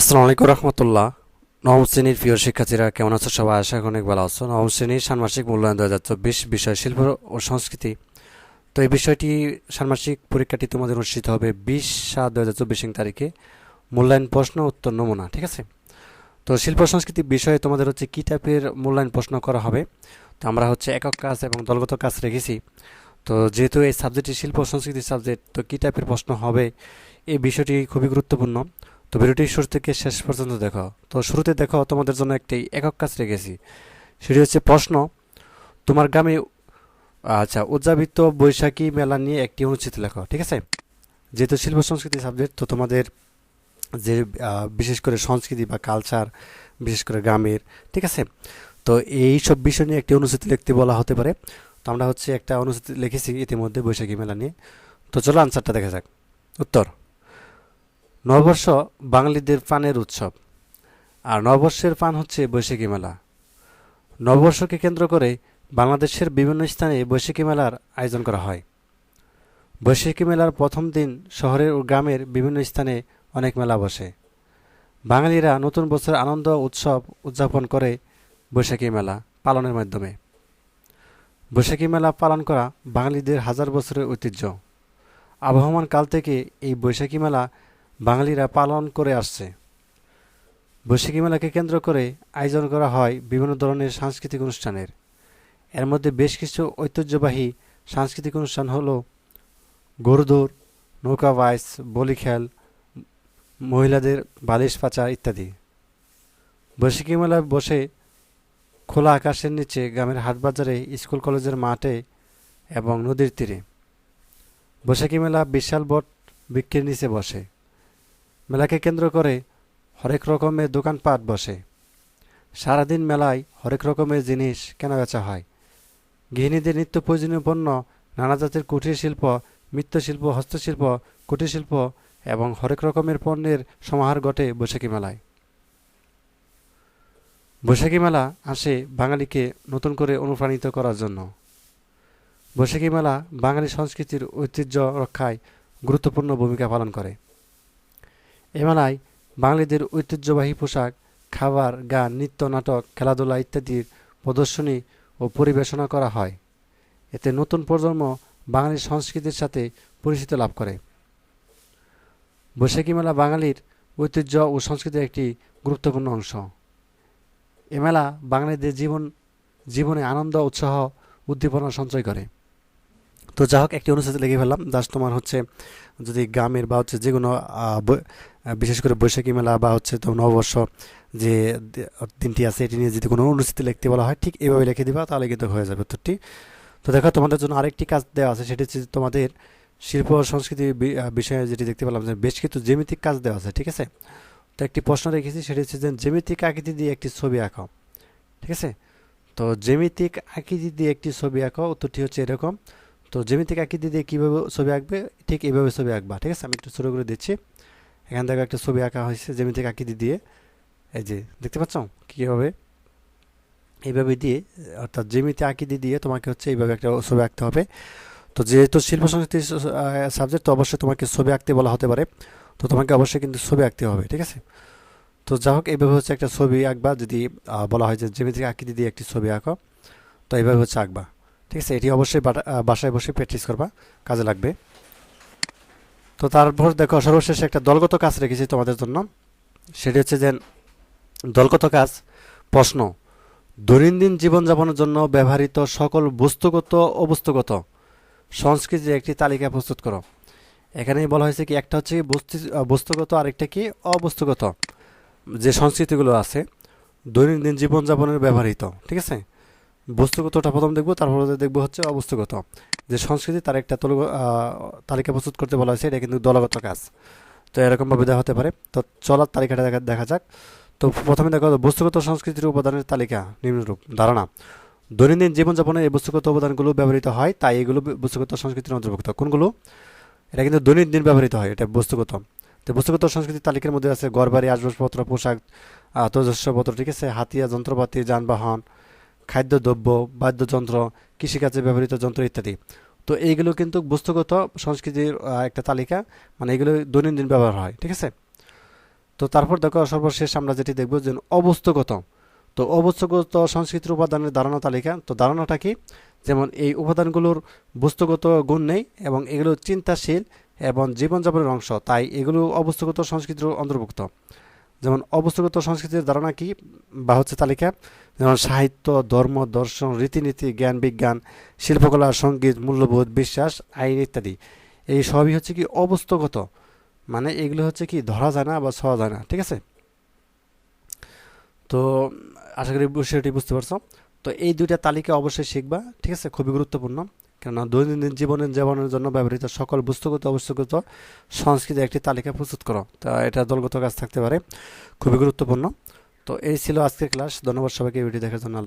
আসসালামু আলাইকুম রহমতুল্লাহ। নবম শ্রেণির প্রিয় শিক্ষার্থীরা, কেমন আছো সবাই? আশা অনেক ভালো আছো। নবম শ্রেণির ষান্মাসিক মূল্যায়ন দু হাজার চব্বিশ বিষয় শিল্প ও সংস্কৃতি। তো এই বিষয়টি ষান্মাসিক পরীক্ষাটি তোমাদের অনুষ্ঠিত হবে বিশ সাত দু হাজার চব্বিশ তারিখে। মূল্যায়ন প্রশ্ন, উত্তর, নমুনা, ঠিক আছে? তো শিল্প সংস্কৃতি বিষয়ে তোমাদের হচ্ছে কী টাইপের মূল্যায়ন প্রশ্ন করা হবে? তো আমরা হচ্ছে একক কাজ এবং দলগত কাজ রেখেছি। তো যেহেতু এই সাবজেক্টটি শিল্প সংস্কৃতি সাবজেক্ট তো কী টাইপের প্রশ্ন হবে? এই বিষয়টি খুবই গুরুত্বপূর্ণ। তো ভিডিওটি শুরু থেকে শেষ পর্যন্ত দেখো তো শুরুতে দেখো তোমাদের জন্য একটি একক কাজ রেখেছি। সেটি হচ্ছে প্রশ্ন, তোমার গ্রামে আচ্ছা উদযাপিত বৈশাখী মেলা নিয়ে একটি অনুচ্ছেদ লেখো, ঠিক আছে? যেহেতু শিল্প, সংস্কৃতি সাবজেক্ট তো তোমাদের যে বিশেষ করে সংস্কৃতি বা কালচার বিশেষ করে গ্রামের, ঠিক আছে? তো এই সব বিষয় নিয়ে একটি অনুচ্ছেদ লিখতে বলা হতে পারে। তো আমরা হচ্ছে একটা অনুচ্ছেদ লিখেছি ইতিমধ্যে বৈশাখী মেলা নিয়ে। তো চলো আনসারটা দেখা যাক। উত্তর। নববর্ষ বাঙালিদের পানের উৎসব, আর নববর্ষের পান হচ্ছে বৈশাখী মেলা। নববর্ষকে কেন্দ্র করে বাংলাদেশের বিভিন্ন স্থানে বৈশাখী মেলার আয়োজন করা হয়। বৈশাখী মেলার প্রথম দিন শহরের ও গ্রামের বিভিন্ন স্থানে অনেক মেলা বসে। বাঙালিরা নতুন বছর আনন্দ উৎসব উদযাপন করে বৈশাখী মেলা পালনের মাধ্যমে। বৈশাখী মেলা পালন করা বাঙালিদের হাজার বছরের ঐতিহ্য। আবহমান কাল থেকে এই বৈশাখী মেলা বাঙালিরা পালন করে আসছে। বৈশাখী মেলাকে কেন্দ্র করে আয়োজন করা হয় বিভিন্ন ধরনের সাংস্কৃতিক অনুষ্ঠানের। এর মধ্যে বেশ কিছু ঐতিহ্যবাহী সাংস্কৃতিক অনুষ্ঠান হলো গরুদৌড়, নৌকা বাইস, বলি খেল, মহিলাদের বালিশ পাচা ইত্যাদি। বৈশাখী মেলা বসে খোলা আকাশের নিচে গ্রামের হাটবাজারে, স্কুল কলেজের মাঠে এবং নদীর তীরে। বৈশাখী মেলা বিশাল বট বৃক্ষের নিচে বসে। মেলাকে কেন্দ্র করে হরেক রকমের দোকানপাট বসে। সারাদিন মেলায় হরেক রকমের জিনিস কেনাবেচা হয়। গৃহিণীদের নিত্য প্রয়োজনীয় পণ্য, নানা জাতের কুটির শিল্প, মৃৎশিল্প, হস্তশিল্প, কুটির শিল্প এবং হরেক রকমের পণ্যের সমাহার ঘটে বৈশাখী মেলায়। বৈশাখী মেলা আসে বাঙালিকে নতুন করে অনুপ্রাণিত করার জন্য। বৈশাখী মেলা বাঙালি সংস্কৃতির ঐতিহ্য রক্ষায় গুরুত্বপূর্ণ ভূমিকা পালন করে। এ মেলায় বাঙালিদের ঐতিহ্যবাহী পোশাক, খাবার, গান, নৃত্য, নাটক, খেলাধুলা ইত্যাদির প্রদর্শনী ও পরিবেশনা করা হয়। এতে নতুন প্রজন্ম বাঙালি সংস্কৃতির সাথে পরিচিত লাভ করে। বৈশাখী মেলা বাঙালির ঐতিহ্য ও সংস্কৃতির একটি গুরুত্বপূর্ণ অংশ। এ মেলা বাঙালিদের জীবন, জীবনে আনন্দ, উৎসাহ, উদ্দীপনা সঞ্চয় করে। তো যা হোক একটি অনুচ্ছেদ লিখে ফেললাম। জাস্ট তোমার হচ্ছে যদি গ্রামের বা হচ্ছে যে কোনো বিশেষ করে বৈশাখী মেলা বা হচ্ছে তো নববর্ষ যে দিনটি আছে, এটি নিয়ে যদি কোনো অনুচ্ছেদ লিখতে বলা হয়, ঠিক এভাবে লিখে দিবা, তাহলে কিন্তু হয়ে যাবে উত্তরটি। তো দেখো, তোমাদের জন্য আরেকটি কাজ দেওয়া আছে, সেটি হচ্ছে তোমাদের শিল্প সংস্কৃতি বিষয়ে যেটি দেখতে পেলাম যে বেশ কিছু জ্যামিতিক কাজ দেওয়া আছে, ঠিক আছে? তো একটি প্রশ্ন রেখেছি, সেটি হচ্ছে যে জ্যামিতিক আকৃতি দিয়ে একটি ছবি আঁকো, ঠিক আছে? তো জ্যামিতিক আকৃতি দিয়ে একটি ছবি আঁকো, উত্তরটি হচ্ছে এরকম। তো জ্যামিতিক আকৃতি দিয়ে কীভাবে ছবি আঁকবে? ঠিক এইভাবে ছবি আঁকবা, ঠিক আছে? আমি একটু শুরু করে দিচ্ছি। এখান থেকে একটা ছবি আঁকা হয়েছে জ্যামিতিক আকৃতি দিয়ে এই যে, দেখতে পাচ্ছ? কীভাবে? এইভাবে দিয়ে, অর্থাৎ জ্যামিতি আকৃতি দিয়ে তোমাকে হচ্ছে এইভাবে একটা ছবি আঁকতে হবে। তো যেহেতু শিল্প সংস্কৃতি সাবজেক্ট তো অবশ্যই তোমাকে ছবি আঁকতে বলা হতে পারে। তো তোমাকে অবশ্যই কিন্তু ছবি আঁকতে হবে, ঠিক আছে? তো যা হোক, এইভাবে হচ্ছে একটা ছবি আঁকবা। যদি বলা হয় যে জ্যামিতিক আকৃতি দিয়ে একটি ছবি আঁকো, তো এইভাবে হচ্ছে আঁকবা। ঠিক আছে, এটি অবশ্যই বাসায় বসে প্র্যাকটিস করবা, কাজে লাগবে। তো তারপর দেখো, সর্বশেষে একটা দলগত কাজ রেখেছি তোমাদের জন্য। সেটি হচ্ছে যে, দলগত কাজ, প্রশ্ন। দৈনন্দিন জীবনযাপনের জন্য ব্যবহৃত সকল বস্তুগত অবস্তুগত সংস্কৃতির একটি তালিকা প্রস্তুত করো। এখানে বলা হয়েছে কি, একটা হচ্ছে বস্তু বস্তুগত, আরেকটা কি অবস্তুগত। যে সংস্কৃতিগুলো আছে, দৈনন্দিন জীবনযাপনের ব্যবহৃত, ঠিক আছে? বস্তুগতটা প্রথম দেখব, তারপরে দেখব হচ্ছে অবস্তুগত। যে সংস্কৃতি, তার একটা তালিকা প্রস্তুত করতে বলা হয়েছে, এটা কিন্তু দলগত কাজ। তো এরকমভাবে দেওয়া হতে পারে। তো চলার তালিকাটা দেখা দেখা যাক। তো প্রথমে দেখা, বস্তুগত সংস্কৃতির উপাদানের তালিকা নিম্নরূপ ধারণা। দৈনন্দিন জীবনযাপনে এই বস্তুগত উপাদানগুলো ব্যবহৃত হয়, তাই এগুলো বস্তুগত সংস্কৃতির অন্তর্ভুক্ত। কোনগুলো? এটা কিন্তু দৈনন্দিন ব্যবহৃত হয়, এটা বস্তুগত। তো বস্তুগত সংস্কৃতির তালিকার মধ্যে আছে ঘরবাড়ি আসবাবপত্র, পোশাক তৈজস্বপত্র, ঠিক আছে? হাতিয়া, যন্ত্রপাতি, যানবাহন খাদ্যদ্রব্য, বাদ্যযন্ত্র, কৃষিকাজে ব্যবহৃত যন্ত্র ইত্যাদি। তো এইগুলো কিন্তু বস্তুগত সংস্কৃতির একটা তালিকা। মানে এগুলো দৈনন্দিন ব্যবহার হয়, ঠিক আছে? তো তারপর দেখো, সর্বশেষ আমরা যেটি দেখব যে অবস্থাগত। তো অবস্থাগত সংস্কৃতির উপাদানের ধারণা তালিকা। তো ধারণাটা কি? যেমন এই উপাদানগুলোর বস্তুগত গুণ নেই এবং এগুলো চিন্তাশীল এবং জীবনযাপনের অংশ, তাই এগুলো অবস্থাগত সংস্কৃতির অন্তর্ভুক্ত। যেমন অবস্থাগত সংস্কৃতির ধারণা কি বা হচ্ছে তালিকা? যেমন সাহিত্য, ধর্ম, দর্শন, রীতিনীতি, জ্ঞান, বিজ্ঞান, শিল্পকলা, সংগীত, মূল্যবোধ, বিশ্বাস, আইন ইত্যাদি। এই সবই হচ্ছে কি অবস্থগত। মানে এগুলো হচ্ছে কি ধরা যায় না বা ছোঁয়া যায় না, ঠিক আছে? তো আশা করি বিষয়টি বুঝতে পারছ। তো এই দুইটা তালিকা অবশ্যই শিখবা, ঠিক আছে? খুবই গুরুত্বপূর্ণ। কেননা দৈনন্দিন জীবনের জীবনের জন্য ব্যবহৃত সকল বস্তুগত অবস্থাগত সংস্কৃতি একটি তালিকা প্রস্তুত করো। তা এটা দলগত কাজ থাকতে পারে। খুবই গুরুত্বপূর্ণ। তো এই ছিল আজকের ক্লাস। ধন্যবাদ সবাইকে ভিডিও দেখার জন্য। আল্লাহ